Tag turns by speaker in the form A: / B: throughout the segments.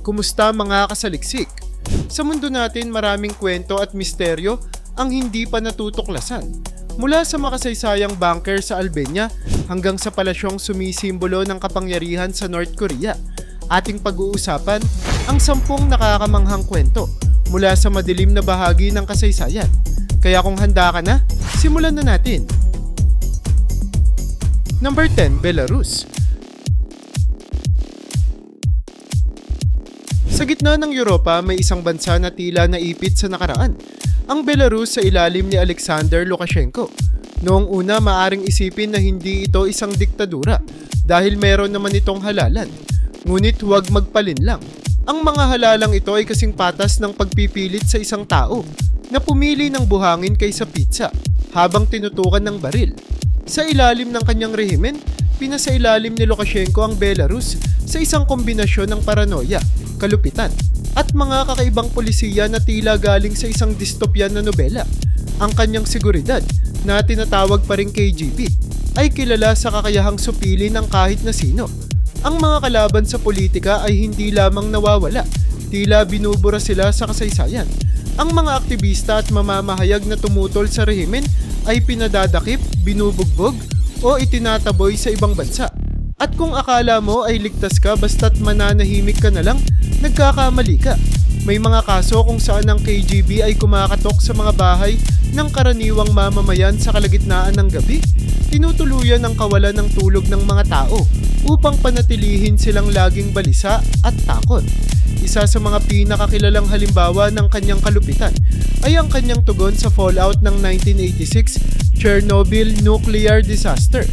A: Kumusta mga kasaliksik? Sa mundo natin maraming kwento at misteryo ang hindi pa natutuklasan. Mula sa makasaysayang bunker sa Albania hanggang sa palasyong sumisimbolo ng kapangyarihan sa North Korea. Ating pag-uusapan ang sampung nakakamanghang kwento mula sa madilim na bahagi ng kasaysayan. Kaya kung handa ka na, simulan na natin. Number 10, Belarus. Sa gitna ng Europa, may isang bansa na tila naipit sa nakaraan. Ang Belarus sa ilalim ni Alexander Lukashenko. Noong una, maaring isipin na hindi ito isang diktadura dahil meron naman itong halalan. Ngunit huwag magpalin lang. Ang mga halalang ito ay kasing patas ng pagpipilit sa isang tao na pumili ng buhangin kaysa pizza habang tinutukan ng baril. Sa ilalim ng kanyang rehimen, pinasailalim ni Lukashenko ang Belarus sa isang kombinasyon ng paranoia, kalupitan, at mga kakaibang polisiya na tila galing sa isang dystopian na nobela. Ang kanyang seguridad, na tinatawag pa rin KGB, ay kilala sa kakayahang supili ng kahit na sino. Ang mga kalaban sa politika ay hindi lamang nawawala, tila binubura sila sa kasaysayan. Ang mga aktivista at mamamahayag na tumutol sa rehimen ay pinadadakip, binubugbog, o itinataboy sa ibang bansa. At kung akala mo ay ligtas ka basta't mananahimik ka na lang, nagkakamali ka. May mga kaso kung saan ang KGB ay kumakatok sa mga bahay ng karaniwang mamamayan sa kalagitnaan ng gabi. Tinutuluyan ang kawalan ng tulog ng mga tao upang panatilihin silang laging balisa at takot. Isa sa mga pinakakilalang halimbawa ng kanyang kalupitan ay ang kanyang tugon sa fallout ng 1986 Chernobyl nuclear disaster.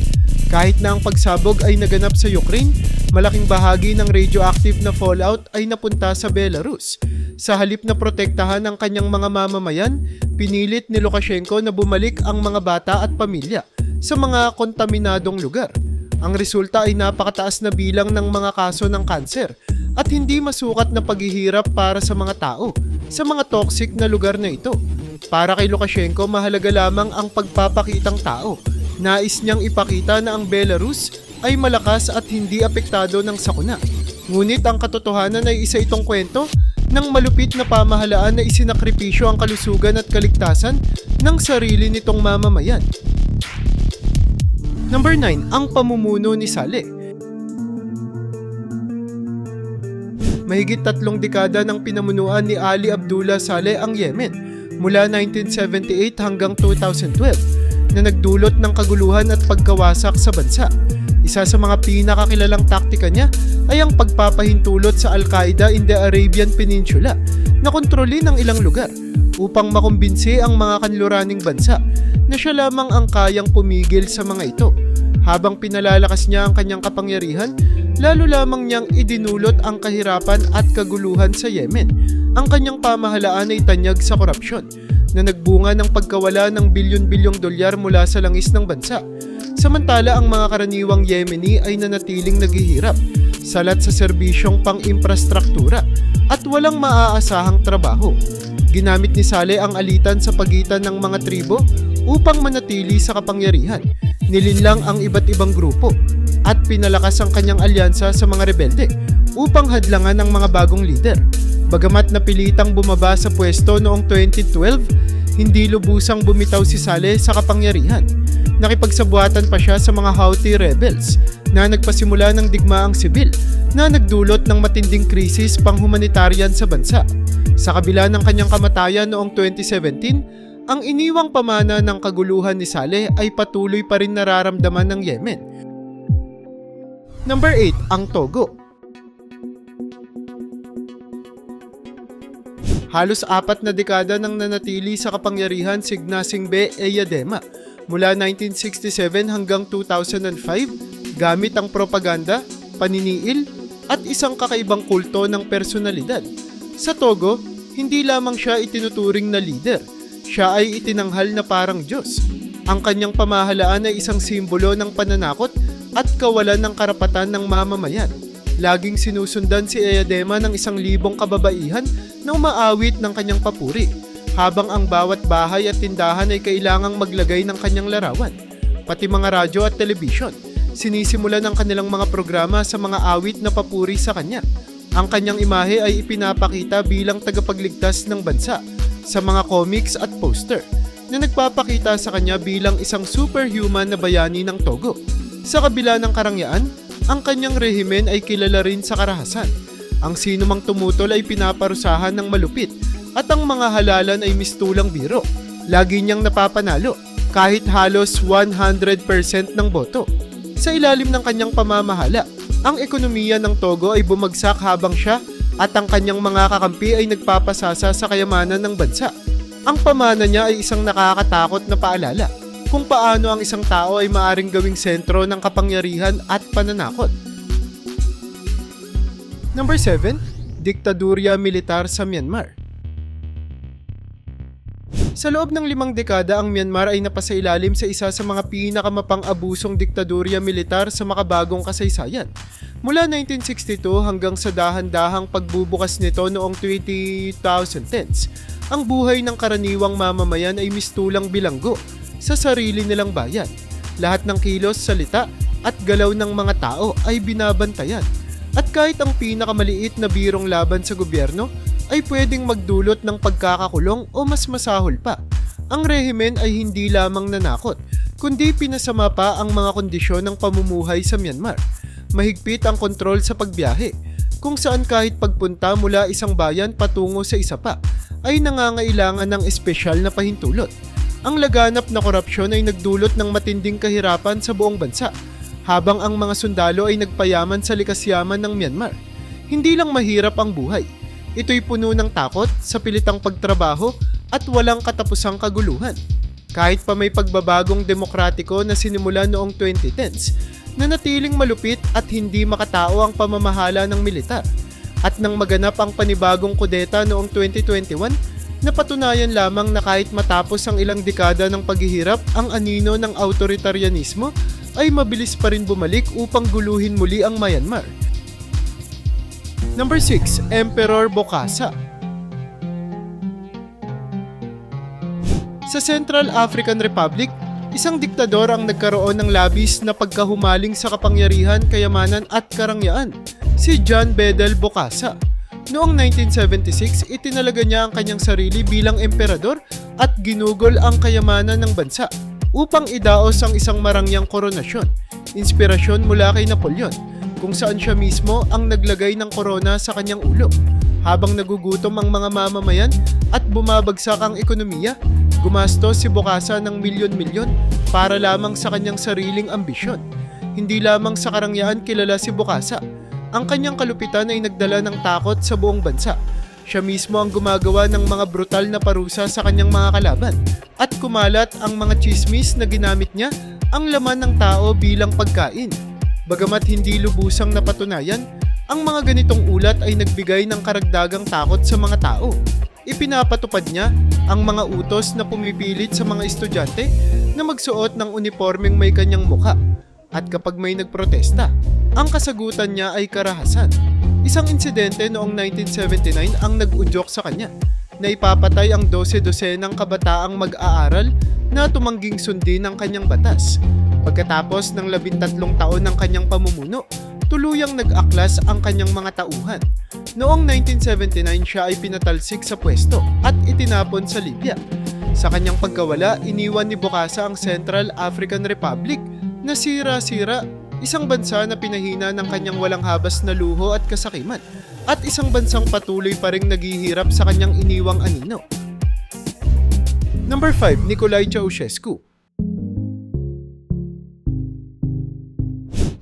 A: Kahit na ang pagsabog ay naganap sa Ukraine, malaking bahagi ng radioactive na fallout ay napunta sa Belarus. Sa halip na protektahan ang kanyang mga mamamayan, pinilit ni Lukashenko na bumalik ang mga bata at pamilya sa mga kontaminadong lugar. Ang resulta ay napakataas na bilang ng mga kaso ng kanser at hindi masukat na paghihirap para sa mga tao sa mga toxic na lugar na ito. Para kay Lukashenko, mahalaga lamang ang pagpapakitang tao Nais niyang ipakita na ang Belarus ay malakas at hindi apektado ng sakuna. Ngunit ang katotohanan ay isa itong kwento ng malupit na pamahalaan na isinakripisyo ang kalusugan at kaligtasan ng sarili nitong mamamayan. Number 9, ang pamumuno ni Saleh. Mahigit tatlong dekada ng pinamunuan ni Ali Abdullah Saleh ang Yemen mula 1978 hanggang 2012 na nagdulot ng kaguluhan at pagkawasak sa bansa. Isa sa mga pinakakilalang taktika niya ay ang pagpapahintulot sa Al-Qaeda in the Arabian Peninsula na kontrolin ang ilang lugar upang makumbinsi ang mga kanluraning bansa na siya lamang ang kayang pumigil sa mga ito. Habang pinalalakas niya ang kanyang kapangyarihan, lalo lamang niyang idinulot ang kahirapan at kaguluhan sa Yemen. Ang kanyang pamahalaan ay tanyag sa korupsyon na nagbunga ng pagkawala ng bilyon-bilyong dolyar mula sa langis ng bansa. Samantala ang mga karaniwang Yemeni ay nanatiling naghihirap, salat sa serbisyong pang-imprastruktura at walang maaasahang trabaho. Ginamit ni Saleh ang alitan sa pagitan ng mga tribo upang manatili sa kapangyarihan. Nilinlang ang iba't ibang grupo at pinalakas ang kanyang alyansa sa mga rebelde upang hadlangan ang mga bagong lider. Bagamat napilitang bumaba sa pwesto noong 2012, hindi lubusang bumitaw si Saleh sa kapangyarihan. Nakipagsabuatan pa siya sa mga Houthi rebels na nagpasimula ng digmaang sibil na nagdulot ng matinding krisis panghumanitarian sa bansa. Sa kabila ng kanyang kamatayan noong 2017, ang iniwang pamana ng kaguluhan ni Saleh ay patuloy pa rin nararamdaman ng Yemen. Number 8, ang Togo. Halos apat na dekada nang nanatili sa kapangyarihan si Gnassingbé Eyadema mula 1967 hanggang 2005 gamit ang propaganda, paniniil at isang kakaibang kulto ng personalidad. Sa Togo, hindi lamang siya itinuturing na leader, siya ay itinanghal na parang Diyos. Ang kanyang pamahalaan ay isang simbolo ng pananakot at kawalan ng karapatan ng mamamayan. Laging sinusundan si Eyadema ng isang libong kababaihan na umaawit ng kanyang papuri, habang ang bawat bahay at tindahan ay kailangang maglagay ng kanyang larawan. Pati mga radyo at telebisyon, sinisimulan ng kanilang mga programa sa mga awit na papuri sa kanya. Ang kanyang imahe ay ipinapakita bilang tagapagligtas ng bansa sa mga comics at poster na nagpapakita sa kanya bilang isang superhuman na bayani ng Togo. Sa kabila ng karangyaan, ang kanyang rehimen ay kilala rin sa karahasan. Ang sino mang tumutol ay pinaparusahan ng malupit at ang mga halalan ay mistulang biro. Lagi niyang napapanalo kahit halos 100% ng boto. Sa ilalim ng kanyang pamamahala, ang ekonomiya ng Togo ay bumagsak habang siya at ang kanyang mga kakampi ay nagpapasasa sa kayamanan ng bansa. Ang pamana niya ay isang nakakatakot na paalala kung paano ang isang tao ay maaring gawing sentro ng kapangyarihan at pananakot. Number 7. Diktadurya militar sa Myanmar Sa loob ng limang dekada, ang Myanmar ay napasailalim sa isa sa mga pinakamapang-abusong diktadurya militar sa makabagong kasaysayan. Mula 1962 hanggang sa dahan-dahang pagbubukas nito noong 2010s, ang buhay ng karaniwang mamamayan ay mistulang bilanggo sa sarili nilang bayan. Lahat ng kilos, salita at galaw ng mga tao ay binabantayan. At kahit ang pinakamaliit na birong laban sa gobyerno ay pwedeng magdulot ng pagkakakulong o mas masahol pa. Ang rehimen ay hindi lamang nanakot, kundi pinasama pa ang mga kondisyon ng pamumuhay sa Myanmar. Mahigpit ang kontrol sa pagbiyahe, kung saan kahit pagpunta mula isang bayan patungo sa isa pa, ay nangangailangan ng espesyal na pahintulot. Ang laganap na korupsyon ay nagdulot ng matinding kahirapan sa buong bansa, habang ang mga sundalo ay nagpayaman sa likas yaman ng Myanmar. Hindi lang mahirap ang buhay, ito'y puno ng takot sa pilitang pagtrabaho at walang katapusang kaguluhan. Kahit pa may pagbabagong demokratiko na sinimula noong 2010s, na natiling malupit at hindi makatao ang pamamahala ng militar. At nang maganap ang panibagong kudeta noong 2021, napatunayan lamang na kahit matapos ang ilang dekada ng paghihirap, ang anino ng autoritarianismo ay mabilis pa rin bumalik upang guluhin muli ang Myanmar. Number 6. Emperor Bokassa Sa Central African Republic, isang diktador ang nagkaroon ng labis na pagkahumaling sa kapangyarihan, kayamanan at karangyaan, si John Bedel Bokassa. Noong 1976, itinalaga niya ang kanyang sarili bilang emperador at ginugol ang kayamanan ng bansa upang idaos ang isang marangyang koronasyon, inspirasyon mula kay Napoleon, kung saan siya mismo ang naglagay ng korona sa kanyang ulo. Habang nagugutom ang mga mamamayan at bumabagsak ang ekonomiya, gumastos si Bokassa ng milyon-milyon para lamang sa kanyang sariling ambisyon. Hindi lamang sa karangyaan kilala si Bokassa, ang kanyang kalupitan ay nagdala ng takot sa buong bansa. Siya mismo ang gumagawa ng mga brutal na parusa sa kanyang mga kalaban at kumalat ang mga chismis na ginamit niya ang laman ng tao bilang pagkain. Bagamat hindi lubusang napatunayan, ang mga ganitong ulat ay nagbigay ng karagdagang takot sa mga tao. Ipinapatupad niya ang mga utos na pumipilit sa mga estudyante na magsuot ng uniformeng may kanyang muka at kapag may nagprotesta, ang kasagutan niya ay karahasan. Isang insidente noong 1979 ang nag-udyok sa kanya na ipapatay ang 12-12 ng kabataang mag-aaral na tumangging sundin ng kanyang batas. Pagkatapos ng 13 taon ng kanyang pamumuno, tuluyang nag-aklas ang kanyang mga tauhan. Noong 1979 siya ay pinatalsik sa pwesto at itinapon sa Libya. Sa kanyang pagkawala, iniwan ni Bokassa ang Central African Republic na sira-sira, isang bansa na pinahina ng kanyang walang habas na luho at kasakiman, at isang bansang patuloy pa ring naghihirap sa kanyang iniwang anino. Number 5, Nicolae Ceausescu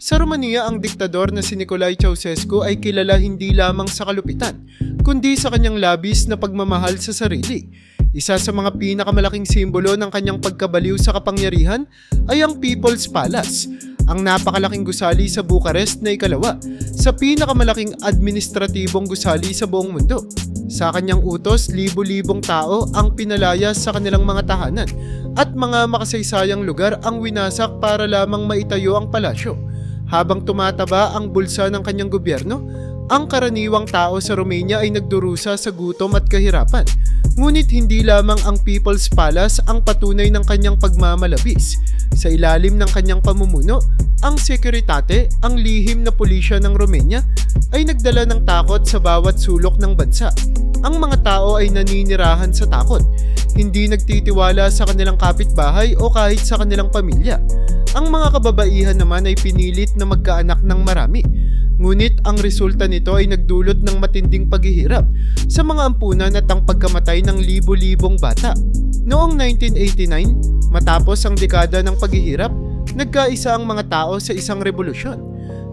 A: Sa Romania, ang diktador na si Nicolae Ceausescu ay kilala hindi lamang sa kalupitan, kundi sa kanyang labis na pagmamahal sa sarili. Isa sa mga pinakamalaking simbolo ng kanyang pagkabaliw sa kapangyarihan ay ang People's Palace, ang napakalaking gusali sa Bucharest na ikalawa sa pinakamalaking administratibong gusali sa buong mundo. Sa kanyang utos, libo-libong tao ang pinalaya sa kanilang mga tahanan at mga makasaysayang lugar ang winasak para lamang maitayo ang palasyo. Habang tumataba ang bulsa ng kanyang gobyerno, ang karaniwang tao sa Romania ay nagdurusa sa gutom at kahirapan. Ngunit hindi lamang ang People's Palace ang patunay ng kanyang pagmamalabis. Sa ilalim ng kanyang pamumuno, ang Securitate, ang lihim na pulisya ng Romania, ay nagdala ng takot sa bawat sulok ng bansa. Ang mga tao ay naninirahan sa takot, hindi nagtitiwala sa kanilang kapitbahay o kahit sa kanilang pamilya. Ang mga kababaihan naman ay pinilit na magkaanak ng marami. Ngunit ang resulta nito ay nagdulot ng matinding paghihirap sa mga ampunan at ang pagkamatay ng libo-libong bata. Noong 1989, matapos ang dekada ng paghihirap, nagkaisa ang mga tao sa isang revolusyon.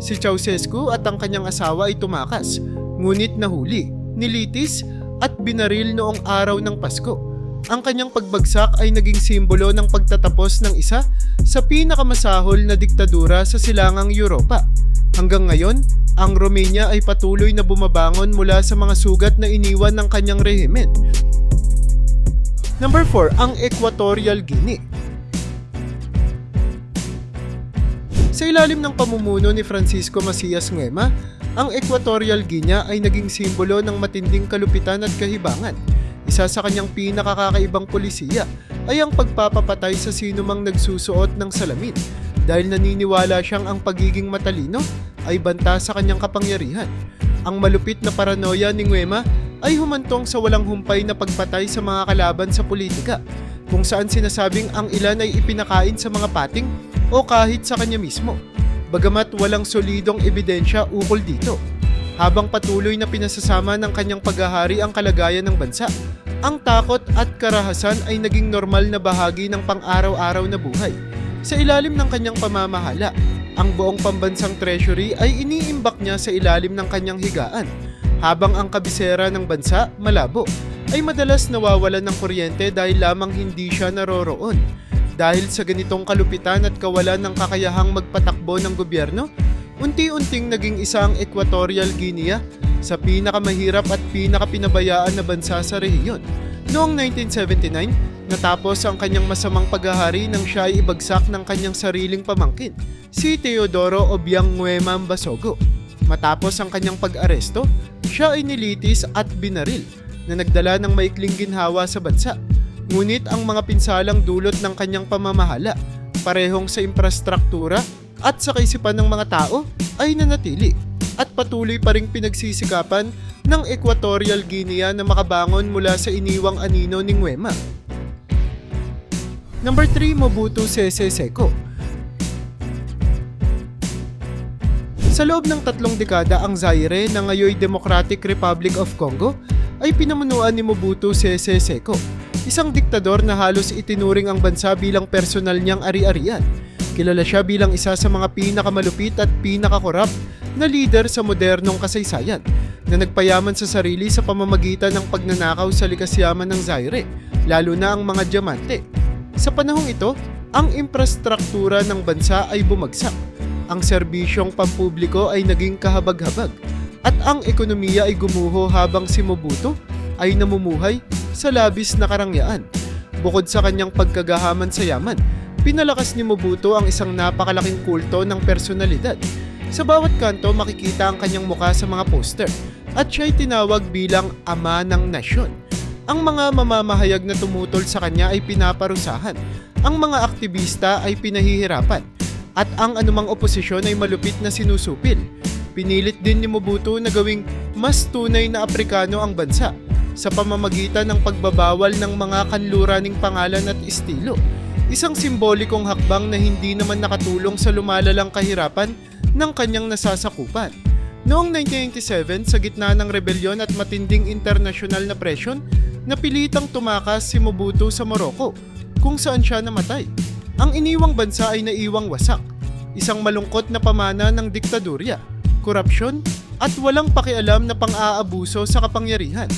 A: Si Ceausescu at ang kanyang asawa ay tumakas, ngunit nahuli, nilitis at binaril noong araw ng Pasko. Ang kanyang pagbagsak ay naging simbolo ng pagtatapos ng isa sa pinakamasahol na diktadura sa silangang Europa. Hanggang ngayon, ang Romania ay patuloy na bumabangon mula sa mga sugat na iniwan ng kanyang rehimen. Number 4, ang Equatorial Guinea. Sa ilalim ng pamumuno ni Francisco Macias Nguema, ang Equatorial Guinea ay naging simbolo ng matinding kalupitan at kahibangan. Isa sa kanyang pinakakakaibang polisiya ay ang pagpapapatay sa sinumang nagsusuot ng salamin dahil naniniwala siyang ang pagiging matalino ay banta sa kanyang kapangyarihan. Ang malupit na paranoia ni Nguema ay humantong sa walang humpay na pagpatay sa mga kalaban sa politika, kung saan sinasabing ang ilan ay ipinakain sa mga pating o kahit sa kanya mismo, bagamat walang solidong ebidensya ukol dito. Habang patuloy na pinasasama ng kanyang paghahari ang kalagayan ng bansa, ang takot at karahasan ay naging normal na bahagi ng pang-araw-araw na buhay. Sa ilalim ng kanyang pamamahala, ang buong pambansang treasury ay iniimbak niya sa ilalim ng kanyang higaan, habang ang kabisera ng bansa, malabo, ay madalas nawawalan ng kuryente dahil lamang hindi siya naroroon. Dahil sa ganitong kalupitan at kawalan ng kakayahang magpatakbo ng gobyerno, unti-unting naging isang Equatorial Guinea sa pinakamahirap at pinakapinabayaan na bansa sa rehiyon. Noong 1979, natapos ang kanyang masamang paghahari nang siya ay ibagsak ng kanyang sariling pamangkin, si Teodoro Obiang Nguema Basogo. Matapos ang kanyang pag-aresto, siya ay nilitis at binaril na nagdala ng maikling ginhawa sa bansa. Ngunit ang mga pinsalang dulot ng kanyang pamamahala, parehong sa infrastruktura at sa kaisipan ng mga tao, ay nanatili at patuloy pa ring pinagsisikapan ng Equatorial Guinea na makabangon mula sa iniwang anino ni Nguema. Number 3, Mobutu Sese Seko. Sa loob ng tatlong dekada ang Zaire na ngayoy Democratic Republic of Congo ay pinamunuan ni Mobutu Sese Seko, isang diktador na halos itinuring ang bansa bilang personal niyang ari-arian. Kilala siya bilang isa sa mga pinakamalupit at pinakakorap na leader sa modernong kasaysayan na nagpayaman sa sarili sa pamamagitan ng pagnanakaw sa likas yaman ng Zaire, lalo na ang mga diamante. Sa panahong ito, ang infrastruktura ng bansa ay bumagsak. Ang serbisyong pampubliko ay naging kahabag-habag at ang ekonomiya ay gumuho habang si Mobutu ay namumuhay sa labis na karangyaan. Bukod sa kanyang pagkagahaman sa yaman, pinalakas ni Mobutu ang isang napakalaking kulto ng personalidad. Sa bawat kanto makikita ang kanyang muka sa mga poster at siya'y tinawag bilang ama ng nasyon. Ang mga mamamahayag na tumutol sa kanya ay pinaparusahan, ang mga aktivista ay pinahihirapan, at ang anumang oposisyon ay malupit na sinusupil. Pinilit din ni Mobutu na gawing mas tunay na Aprikano ang bansa sa pamamagitan ng pagbabawal ng mga kanluraning pangalan at estilo. Isang simbolikong hakbang na hindi naman nakatulong sa lumalalang kahirapan ng kanyang nasasakupan. Noong 1997, sa gitna ng rebelyon at matinding internasyonal na presyon, napilitang tumakas si Mobutu sa Morocco, kung saan siya namatay. Ang iniwang bansa ay naiwang wasak, isang malungkot na pamana ng diktadurya, korupsyon, at walang pakialam na pang-aabuso sa kapangyarihan.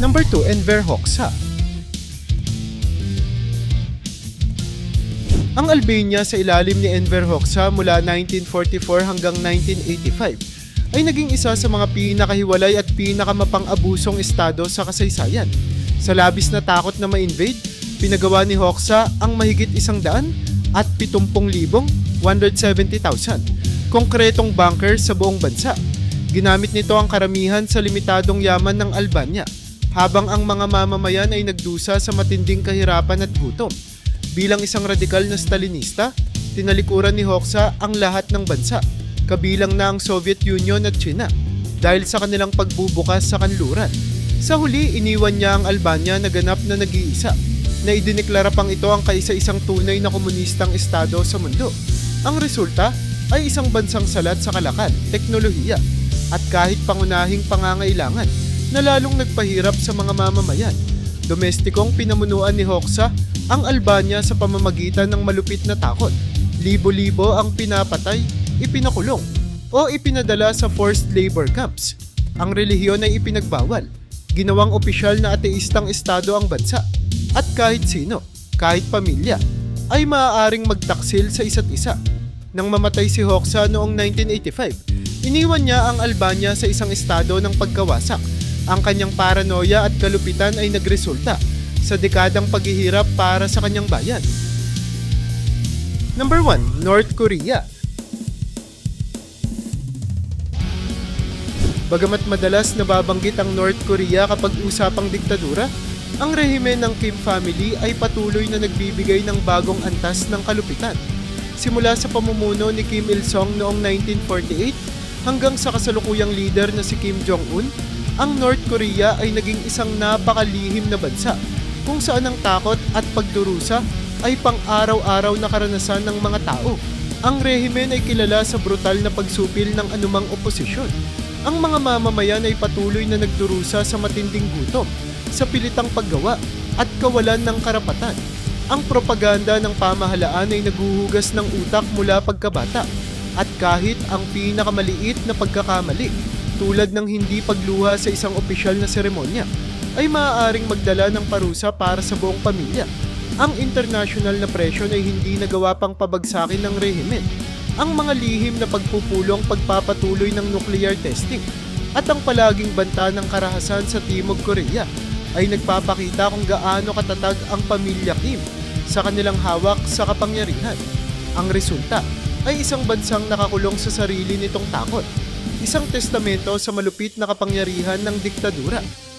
A: Number 2, Enver Hoxha. Ang Albania sa ilalim ni Enver Hoxha mula 1944 hanggang 1985 ay naging isa sa mga pinakahiwalay at pinakamapang-abusong estado sa kasaysayan. Sa labis na takot na ma-invade, pinagawa ni Hoxha ang mahigit isang daan at 70,170,000 konkretong bunker sa buong bansa. Ginamit nito ang karamihan sa limitadong yaman ng Albania habang ang mga mamamayan ay nagdusa sa matinding kahirapan at gutom. Bilang isang radikal na Stalinista, tinalikuran ni Hoxha ang lahat ng bansa, kabilang na ang Soviet Union at China, dahil sa kanilang pagbubukas sa kanluran. Sa huli, iniwan niya ang Albania na ganap na nag-iisa, na idineklara pang ito ang kaisa-isang tunay na komunistang estado sa mundo. Ang resulta ay isang bansang salat sa kalakal, teknolohiya, at kahit pangunahing pangangailangan na lalong nagpahirap sa mga mamamayan. Domestikong pinamunuan ni Hoxha ang Albania sa pamamagitan ng malupit na takot. Libo-libo ang pinapatay, ipinakulong, o ipinadala sa forced labor camps. Ang relihiyon ay ipinagbawal. Ginawang opisyal na ateistang estado ang bansa. At kahit sino, kahit pamilya, ay maaaring magtaksil sa isa't isa. Nang mamatay si Hoxha noong 1985, iniwan niya ang Albania sa isang estado ng pagkawasak. Ang kanyang paranoia at kalupitan ay nagresulta sa dekadang paghihirap para sa kanyang bayan. Number 1, North Korea. Bagamat madalas nababanggit ang North Korea kapag usapang diktadura, ang rehimen ng Kim family ay patuloy na nagbibigay ng bagong antas ng kalupitan. Simula sa pamumuno ni Kim Il-sung noong 1948 hanggang sa kasalukuyang leader na si Kim Jong-un, ang North Korea ay naging isang napakalihim na bansa kung saan ang takot at pagdurusa ay pang-araw-araw na karanasan ng mga tao. Ang rehimen ay kilala sa brutal na pagsupil ng anumang oposisyon. Ang mga mamamayan ay patuloy na nagdurusa sa matinding gutom, sa pilitang paggawa at kawalan ng karapatan. Ang propaganda ng pamahalaan ay naguhugas ng utak mula pagkabata at kahit ang pinakamaliit na pagkakamali tulad ng hindi pagluha sa isang opisyal na seremonya ay maaaring magdala ng parusa para sa buong pamilya. Ang international na presyon ay hindi nagawa pang pabagsakin ng rehimen. Ang mga lihim na pagpupulong pagpapatuloy ng nuclear testing at ang palaging banta ng karahasan sa Timog Korea ay nagpapakita kung gaano katatag ang pamilya Kim sa kanilang hawak sa kapangyarihan. Ang resulta ay isang bansang nakakulong sa sarili nitong takot, isang testamento sa malupit na kapangyarihan ng diktadura